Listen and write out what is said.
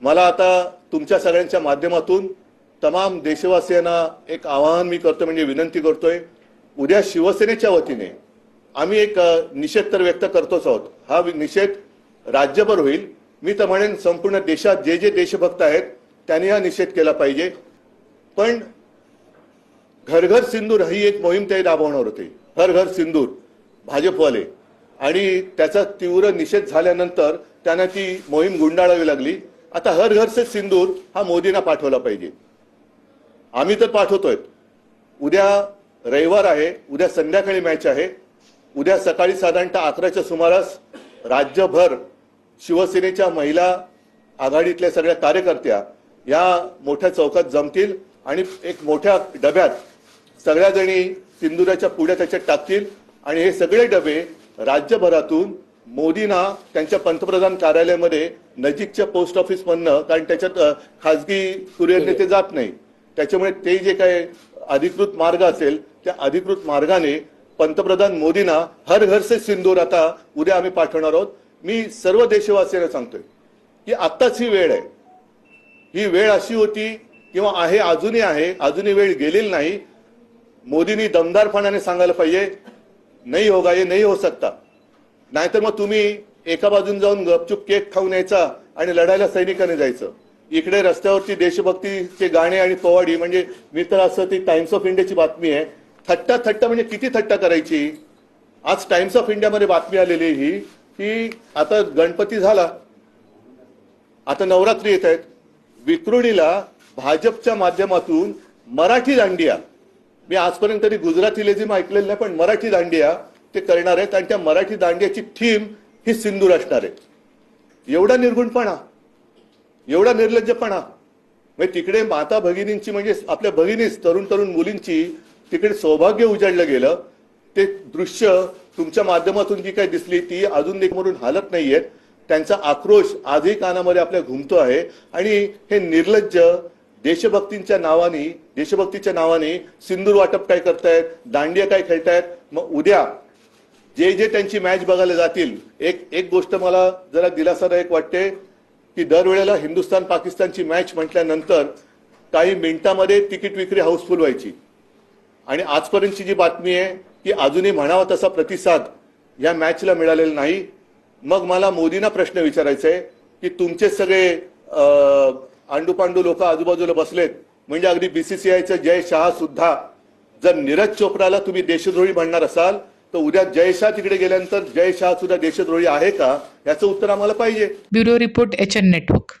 मला आता तुमच्या सगळ्यांच्या माध्यमातून तमाम देशवासियांना एक आवाहन मी करतो म्हणजे विनंती करतोय. उद्या शिवसेनेच्या वतीने आम्ही एक निषेध तर व्यक्त करतोच आहोत. हा निषेध राज्यभर होईल. मी तर म्हणेन संपूर्ण देशात जे जे देशभक्त आहेत त्यांनी हा निषेध केला पाहिजे. पण घर घर सिंदूर ही एक मोहीम ते राबवणार होते. हर घर सिंदूर भाजपवाले. आणि त्याचा तीव्र निषेध झाल्यानंतर त्यांना ती मोहीम गुंडाळावी लागली. आता हर हर से सिंदूर हा मोदींना पाठवला पाहिजे. आम्ही तर पाठवतोय. उद्या रविवार आहे उद्या संध्याकाळी मॅच आहे. उद्या सकाळी साधारणतः अकराच्या सुमारास राज्यभर शिवसेनेच्या महिला आघाडीतल्या सगळ्या कार्यकर्त्या या मोठ्या चौकात जमतील आणि एक मोठ्या डब्यात सगळ्याजणी सिंदुराच्या पुढ्या त्याच्यात टाकतील आणि हे सगळे डबे राज्यभरातून मोदींना त्यांच्या पंतप्रधान कार्यालयामध्ये नजीकच्या पोस्ट ऑफिस कारण त्याच्यात खाजगी कुरिअरने ते जात नाही. त्याच्यामुळे ते जे काय अधिकृत मार्ग असेल त्या अधिकृत मार्गाने पंतप्रधान मोदींना हर घर से सिंदूर आता उद्या आम्ही पाठवणार आहोत. मी सर्व देशवासियांना सांगतोय की आत्ताच ही वेळ आहे. ही वेळ अशी होती किंवा आहे अजूनही आहे अजूनही वेळ गेलेली नाही. मोदींनी दमदारपणाने सांगायला पाहिजे नाही होगा ये नाही हो सकता नाहीतर मग तुम्ही एका बाजून जाऊन गपचूप केक खाऊन यायचा आणि लढायला सैनिकाने जायचं. इकडे रस्त्यावरची देशभक्तीचे गाणे आणि पोवाडी म्हणजे मी तर असं ती टाइम्स ऑफ इंडियाची बातमी आहे. थट्टा थट्टा म्हणजे किती थट्टा करायची? आज टाइम्स ऑफ इंडियामध्ये बातमी आलेली ही. की आता गणपती झाला. आता नवरात्री येत आहेत. विक्रोळीला भाजपच्या माध्यमातून मराठी दांडिया. मी आजपर्यंत तरी गुजराती लेझिम ऐकलेलं नाही पण मराठी दांडिया ते करणार आहेत. आणि त्या मराठी दांडियाची थीम ही सिंदूर असणार आहे. एवढा निर्गुणपणा एवढा निर्लज्जपणा. म्हणजे तिकडे माता भगिनींची म्हणजे आपल्या भगिनीच तरुण तरुण मुलींची तिकडे सौभाग्य उजाडलं गेलं. ते दृश्य तुमच्या माध्यमातून जी काही दिसली ती अजून देखमरून हालत नाहीयेत त्यांचा आक्रोश आजही कानामध्ये आपल्या घुमतो आहे. आणि हे निर्लज्ज देशभक्तींच्या नावाने देशभक्तीच्या नावाने सिंदूर वाटप काय करतायत दांडिया काय खेळतायत मग उद्या जे जे त्यांची मॅच बघायला जातील एक एक गोष्ट मला जरा दिलासादायक वाटते की दरवेळेला हिंदुस्थान पाकिस्तानची मॅच म्हटल्यानंतर काही मिनिटामध्ये तिकीट विक्री हाऊसफुल व्हायची. आणि आजपर्यंतची जी बातमी आहे की अजूनही म्हणावा तसा प्रतिसाद या मॅचला मिळालेला नाही. मग मला मोदींना प्रश्न विचारायचा आहे की तुमचे सगळे आंडूपांडू लोक आजूबाजूला बसलेत म्हणजे अगदी बीसीसीआयचं जय शहा सुद्धा जर नीरज चोप्राला तुम्ही देशद्रोही म्हणणार असाल तर उद्या जयशाह तिकडे गेल्यानंतर जय शहा सुद्धा देशद्रोही आहे का? याचं उत्तर आम्हाला पाहिजे. Bureau report H N network.